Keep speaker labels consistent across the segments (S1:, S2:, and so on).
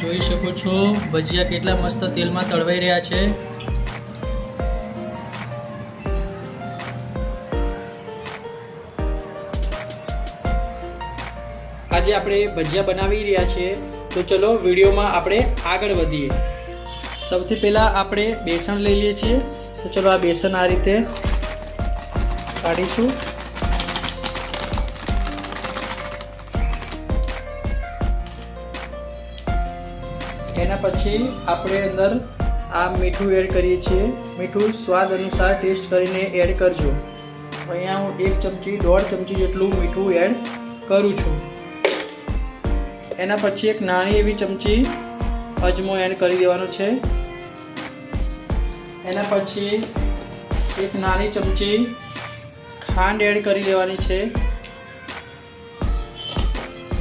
S1: જોઈ શકો છો. ભજીયા કેટલા મસ્ત તેલમાં તળવાઈ રહ્યા છે. આજે આપણે ભજીયા બનાવી રહ્યા છીએ. તો ચલો વિડીયોમાં આપણે આગળ વધીએ. સૌથી પહેલાં આપણે બેસન લઈ લઈએ છીએ. તો ચલો આ બેસન આ રીતે કાઢીશું. એના પછી આપણે અંદર આ મીઠું એડ કરીએ છીએ. મીઠું સ્વાદ અનુસાર ટેસ્ટ કરીને એડ કરજો. અહીંયા હું એક ચમચી, દોઢ ચમચી જેટલું મીઠું એડ કરું છું. એના પછી એક નાની એવી ચમચી અજમો એડ કરી દેવાનો છે. એના પછી એક નાની ચમચી ખાંડ એડ કરી દેવાની છે.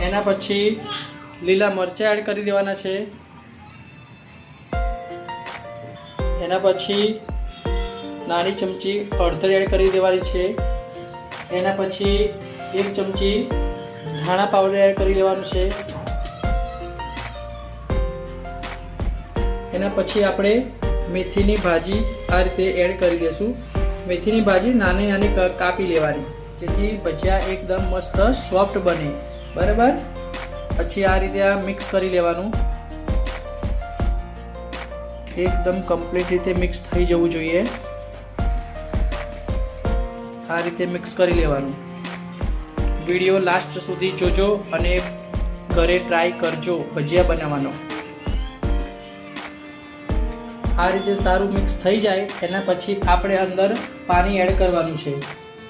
S1: એના પછી લીલા મરચાં એડ કરી દેવાના છે. એના પછી નાની ચમચી અડધર એડ કરી દેવાની છે. એના પછી એક ચમચી ધાણા પાવડર એડ કરી લેવાનું છે. એના પછી આપણે મેથીની ભાજી આ રીતે એડ કરી દઈશું મેથીની ભાજી નાની નાની કાપી લેવાની, જેથી ભજીયા એકદમ મસ્ત સોફ્ટ બને. બરાબર? પછી આ રીતે આ મિક્સ કરી લેવાનું. એકદમ કમ્પ્લીટ રીતે મિક્સ થઈ જવું જોઈએ. આ રીતે મિક્સ કરી લેવાનું. વીડિયો લાસ્ટ સુધી જોજો અને ઘરે ટ્રાય કરજો ભજીયા બનાવવાનો. આ રીતે સારું મિક્સ થઈ જાય, એના પછી આપણે અંદર પાણી એડ કરવાનું છે.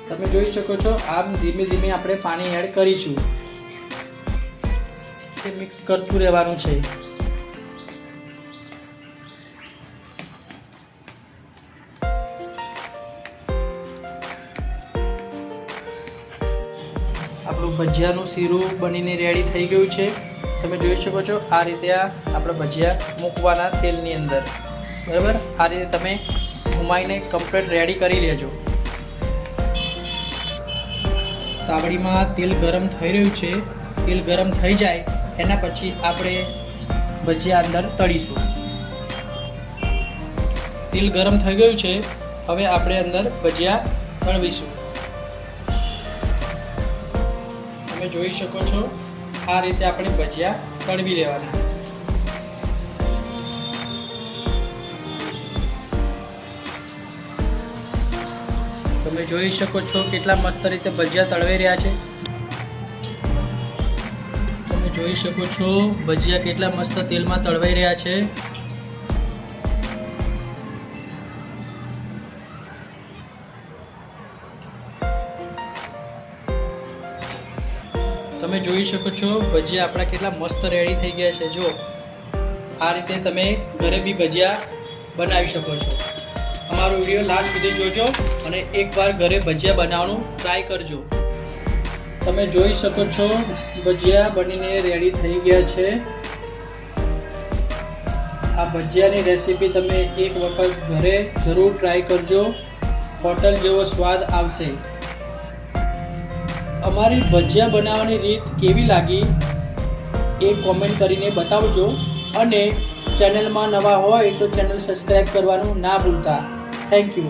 S1: તમે જોઈ શકો છો, આમ ધીમે ધીમે આપણે પાણી એડ કરીશું. મિક્સ કરતું રહેવાનું છે. આપણું ભજીયાનું શીરું બનીને રેડી થઈ ગયું છે. તમે જોઈ શકો છો, આ રીતે આ આપણા ભજીયા મૂકવાના તેલની અંદર. બરાબર? આ રીતે તમે ઘુમાઈને કમ્પ્લેટ રેડી કરી લેજો. તાવડીમાં તેલ ગરમ થઈ રહ્યું છે. તેલ ગરમ થઈ જાય, એના પછી આપણે ભજીયા અંદર તળીશું. તેલ ગરમ થઈ ગયું છે, હવે આપણે અંદર ભજીયા તળવીશું. તમે જોઈ શકો છો, આ રીતે આપણે ભજીયા તળવી લેવાના. તમે જોઈ શકો છો કેટલા મસ્ત રીતે ભજીયા તળવાઈ રહ્યા છે. તમે જોઈ શકો છો ભજીયા કેટલા મસ્ત તેલમાં તળવાઈ રહ્યા છે. તમે જોઈ શકો છો, ભજીયા આપણા કેટલા મસ્ત રેડી થઈ ગયા છે. જો, આ રીતે તમે ઘરે બી ભજીયા બનાવી શકો છો. અમારો વીડિયો લાસ્ટ સુધી જોજો અને એકવાર ઘરે ભજીયા બનાવવાનું ટ્રાય કરજો. તમે જોઈ શકો છો, ભજીયા બનીને રેડી થઈ ગયા છે. આ ભજીયાની રેસીપી તમે એક વખત ઘરે જરૂર ટ્રાય કરજો. હોટલ જેવો સ્વાદ આવશે. અમારી ભજીયા બનાવવાની રીત કેવી લાગી એ કોમેન્ટ કરીને બતાવજો. અને ચેનલમાં નવા હોય તો ચેનલ સબસ્ક્રાઈબ કરવાનું ના ભૂલતા. Thank you